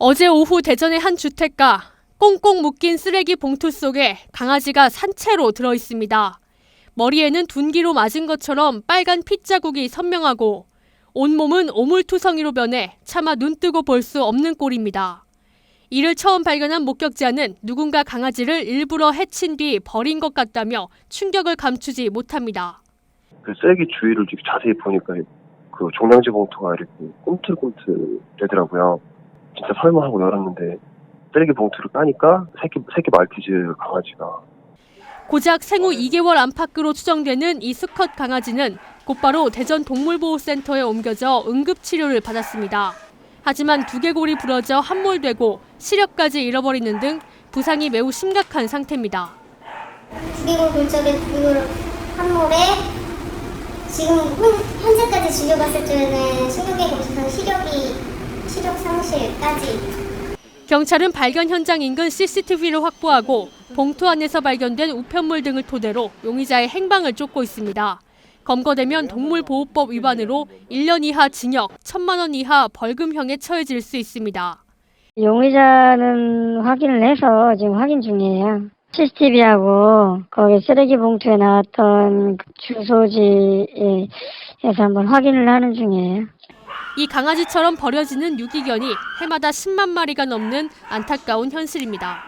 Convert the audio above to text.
어제 오후 대전의 한 주택가 꽁꽁 묶인 쓰레기 봉투 속에 강아지가 산채로 들어 있습니다. 머리에는 둔기로 맞은 것처럼 빨간 핏자국이 선명하고 온몸은 오물투성이로 변해 차마 눈뜨고 볼 수 없는 꼴입니다. 이를 처음 발견한 목격자는 누군가 강아지를 일부러 해친 뒤 버린 것 같다며 충격을 감추지 못합니다. 그 쓰레기 주위를 자세히 보니까 그 종량제 봉투가 이렇게 꿈틀꿈틀 되더라고요. 진짜 설마 하고 열었는데 쓰레기 봉투를 까니까 새끼 새끼 말티즈 강아지가 고작 생후 2개월 안팎으로 추정되는 이 수컷 강아지는 곧바로 대전 동물보호센터에 옮겨져 응급치료를 받았습니다. 하지만 두개골이 부러져 함몰되고 시력까지 잃어버리는 등 부상이 매우 심각한 상태입니다. 두개골 골절에 두개골 함몰에 지금 현- 현재까지 진료받을 때는 신경계 검사상 시력이 시력 상실까지 경찰은 발견 현장 인근 CCTV를 확보하고 봉투 안에서 발견된 우편물 등을 토대로 용의자의 행방을 쫓고 있습니다. 검거되면 동물보호법 위반으로 1년 이하 징역, 1천만 원 이하 벌금형에 처해질 수 있습니다. 용의자는 확인을 해서 지금 확인 중이에요. CCTV하고 거기 쓰레기 봉투에 나왔던 그 주소지에서 한번 확인을 하는 중이에요. 이 강아지처럼 버려지는 유기견이 해마다 10만 마리가 넘는 안타까운 현실입니다.